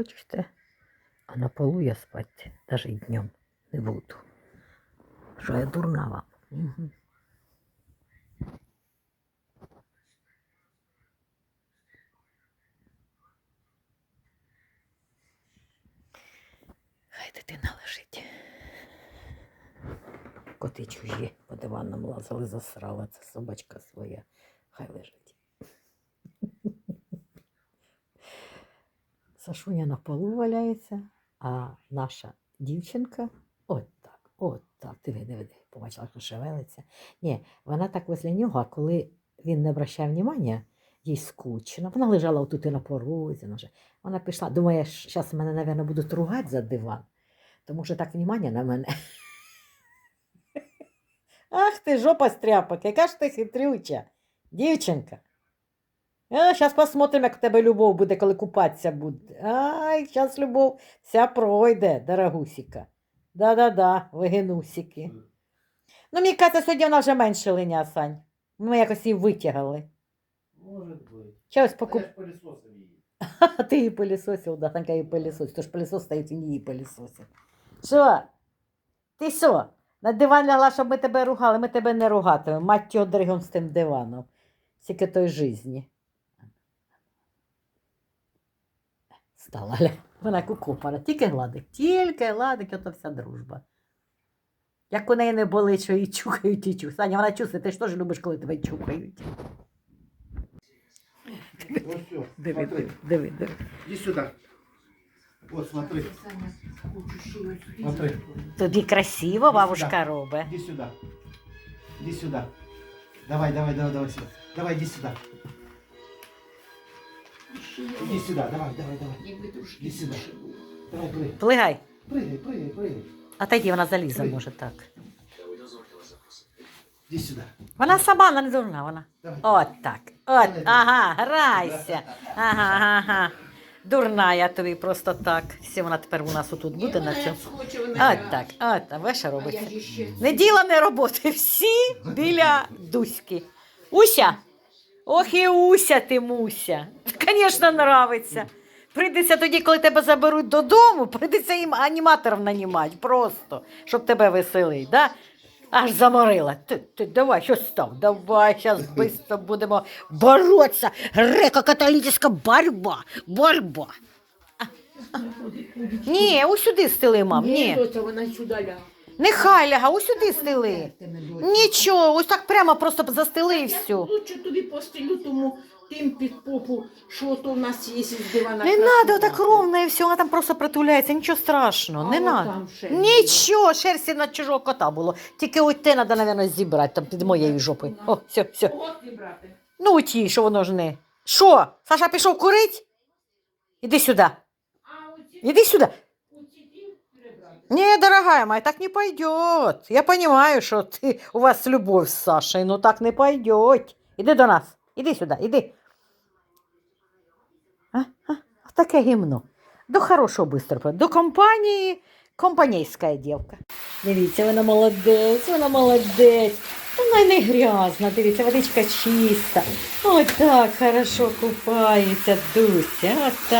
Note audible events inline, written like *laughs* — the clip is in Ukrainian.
хочете. А на полу я спати навіть днем не буду. Що я дурна вам. Угу. Хай дитина лежить. Коти чужі по диванам лазили, засрала. Це собачка своя. Хай лежить. Сашуня на полу валяється, а наша дівчинка от так, от так. Диви, диви, диви. Побачила, що шевелиться. Ні, вона так возле нього, а коли він не обращає внимання, їй скучно. Вона лежала отут і на порозі. Вона пішла. Думає, зараз мене, мабуть, будуть ругати за диван, тому що так внимання на мене. *laughs* Ах ти, жопа стряпок, яка ж ти хитрюча, дівчинка. Зараз посмотримо, як у тебе любов буде, коли купатися буде. Ай, зараз любов вся пройде, дорогусіка. Да-да-да, вигинусіки. Ну, мені кажеться, сьогодні вона вже менше линя, Сань. Ми якось її витягали. Может быть. Чогось покуп... я ж її. А *laughs* ти її пилісосив, да, Санька її пилісосив. Тож пилісос стоїть, він її пилісосив. Що? Ти що? На диван лягла, щоб ми тебе ругали, ми тебе не ругатимемо. Мать його дригом з тим диваном. Скільки той жизні. Стала ля. Вона кукопара, тільки гладить, тільки гладить, ото вся дружба. Як у неї не болить, що її чухають і чухають. Саня, вона чувствує, ти ж теж любиш, коли тебе чухають. Вот. Диви, Смотри. диви, диви, диви. Иди сюда. Вот, смотри. Смотри. Тобі красиво бабушка робить. Иди сюда. Иди сюда. Давай, давай, давай, давай сюда. Давай, иди сюда. Иди сюда, давай, давай, давай. Иди сюда. Давай, прыгай. Плигай. Прыгай, прыгай, прыгай. А тоді вона залізе, Пригай. може так. Иди сюда. Вона сама, вона не дурна, вона. Давай. От так. От, ага, грайся. Ага, ага. Дурна я тобі просто так. Всі вона тепер у нас отут буде на цьому. От так, от так, ваша робиться. Не діла, не роботи. Всі біля Дуськи. Уся. Ох і Уся ти, Муся. Звісно, нравиться. Прийдеться тоді, коли тебе заберуть додому, прийдеться їм аніматорів нанімати просто, щоб тебе веселить. Да? Аж заморила. Ти, ти давай, що став? Давай, зараз швидко будемо боротися. Греко-католицька борьба. Борьба. А, а. Ні, ось сюди стили, мам. Ні. доця, вона сюди. Нехай ляга, ось сюди стили. Нічого, ось так прямо просто застели і все. Лучше тобі постелю тому тим під попу, що то в нас є з дивана. Не треба так ровно і все, вона там просто притуляється, нічого страшного, не треба. Нічого, шерсті на чужого кота було. Тільки от те треба, мабуть, зібрати там під моєю жопою. О, все, все. Ну ті, що воно ж не. Що? Саша пішов курить? Іди сюди. Іди сюди. оці ті перебрати. Не, дорогая моя, так не пойдет. Я понимаю, что ты, у вас любовь с Сашей, но так не пойдет. Иди до нас. Иди сюда, иди. А? А? Таке гімно. До хорошого быстро. До компанії компанійська дівка. Дивіться, вона молодець, вона молодець. Вона не грязна, дивіться, водичка чиста. Ось так хорошо купається, Дуся. От так.